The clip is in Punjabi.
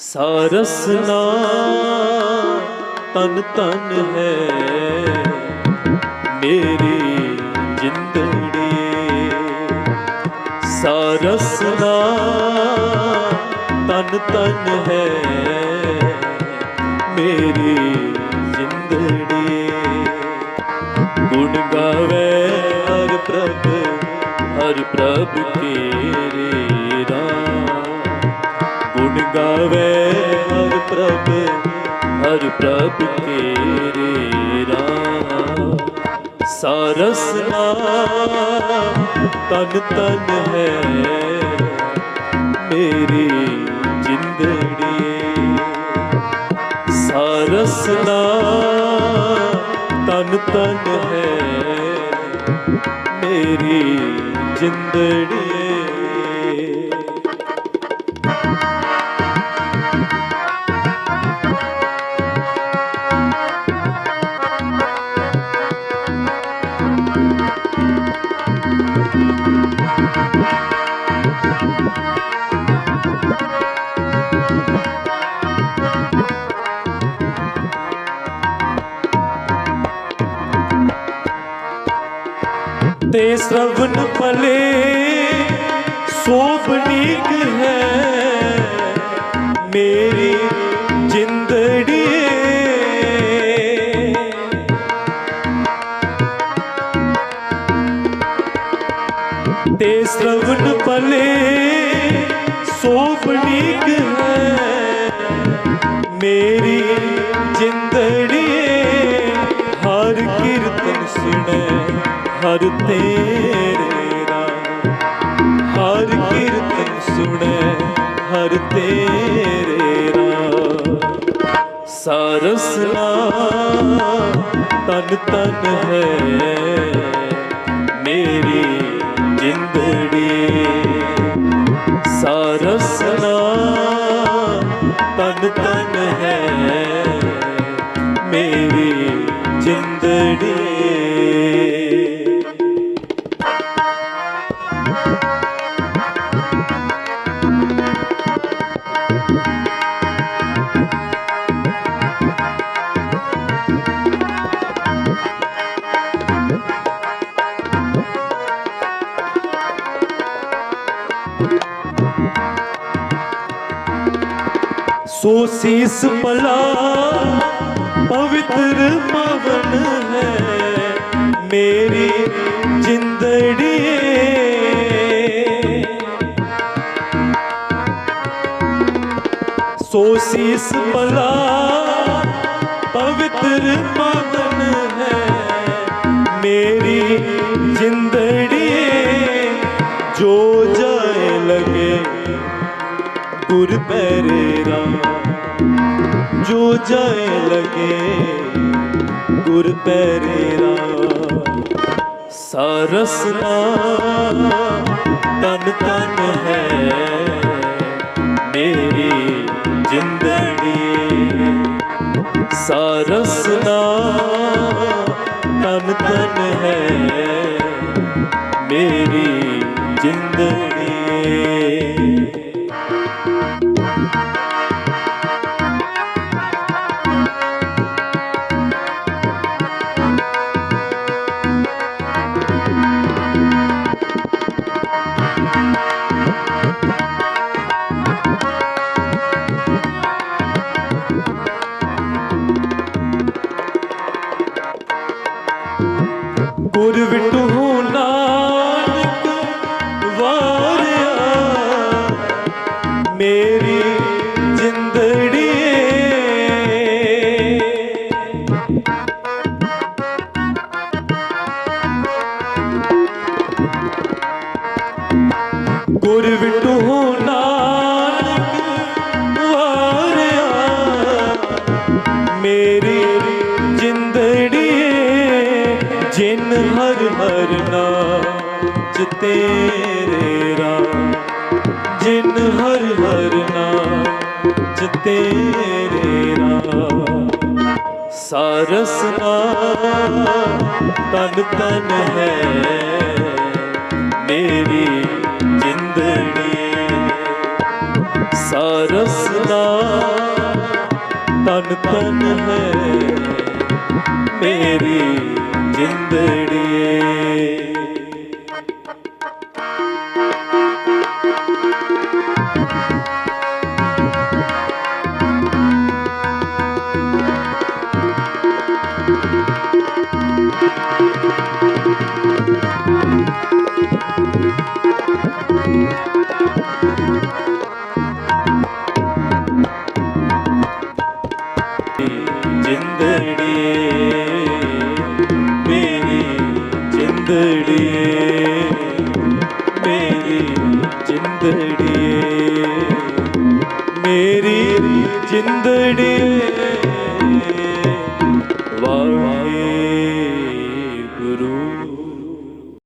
ਸਾਰਸਨਾ ਤਨ ਤਨ ਹੈ। ਮੇਰੀ ਜਿੰਦੜੀ ਸਾਰਸਨਾ ਤਨ ਤਨ ਹੈ। ਮੇਰੀ ਜਿੰਦੜੀ, ਗੁਣ ਗਾਵੇ ਹਰ ਪ੍ਰਭ ਹਰ ਪ੍ਰਭ ਤੇਰੇ ਗਾਵੇ ਹਰ ਪ੍ਰਭ ਹਰ ਪ੍ਰਭ ਤੇਰੇ ਰਾਮ ਸਾਰਸ ਨਾਮ ਤਨ ਤਨ ਹੈ ਮੇਰੀ ਜਿੰਦੜੀ। ਸਾਰਸ ਨਾਮ ਤਨ ਤਨ ਹੈ ਮੇਰੀ ਜਿੰਦੜੀ। ਤੇ ਸ੍ਰਵਨ ਪਲੇ ਸੋਭਨੀਕ ਹੈ। ਮੇਰੀ ਜਿੰਦੜੀ ਤੇ ਸ੍ਰਵਨ ਪਲੇ ਸੋਭਨੀਕ ਹੈ। ਮੇਰੀ ਜਿੰਦੜੀ ਹਰ ਕੀਰਤਨ ਸੁਣੇ। ਹਰ ਤੇਰੇ ਨਾਮ ਹਰ ਕੀਰਤਨ ਸੁਣੇ, ਹਰ ਤੇਰੇ ਨਾਮ ਸਾਰਸ ਨਾਮ ਤਨ ਤਨ ਹੈ, ਮੇਰੀ ਜਿੰਦੜੀ। ਸਾਰਸ ਨਾਮ ਤਨ ਤਨ ਹੈ, ਮੇਰੀ ਜਿੰਦੜੀ। ਸੋ ਸੀਸ ਪਲਾ ਪਵਿੱਤਰ ਮਵਨ ਹੈ ਮੇਰੀ ਜਿੰਦੜੀ ਸੋ ਸੀਸ ਪਲਾ ਪਵਿੱਤਰ ਪਵਨ ਹੈ। ਮੇਰੀ ਜਿੰਦੜੀ ਜੋ ਜਾਏ ਲਗੇ ਗੁਰ ਪੈਰੇ ਰਾਮ। ਜੋ ਜਾਏ ਲਗੇ ਗੁਰ ਪੈਰੇ ਰਾਮ। ਸਾਰਸ ਨਾਮ ਤਨ ਤਨ ਹੈ। ਮੇਰੀ ਸਾਰਸ ਨਾਮ ਤਨ ਤਨ ਹੈ ਮੇਰੀ ਜ਼ਿੰਦਗੀ। ਗੁਰ ਵਿਟੂ ਨਾਨਕ, ਵਾਰਿਆ। ਮੇਰੀ ਜਿੰਦੜੀ ਜਿਨ ਹਰ ਹਰ ਨਾਮ ਤੇਰੇ ਰਾਮ ਜਿਨ ਹਰ ਹਰ ਨਾਮ ਤੇਰੇ ਰਾਮ ਸਾਰਸ ਨਾਮ ਤਨ ਤਨ ਹੈ, ਮੇਰੀ ਸਾਰਸ ਦਾ ਤਨ ਤਨ ਹੈ ਮੇਰੀ ਜਿੰਦੜੀ। செந்தடியே மேலே செந்தடியே மேலே செந்தடியே மேரி செந்தடியே.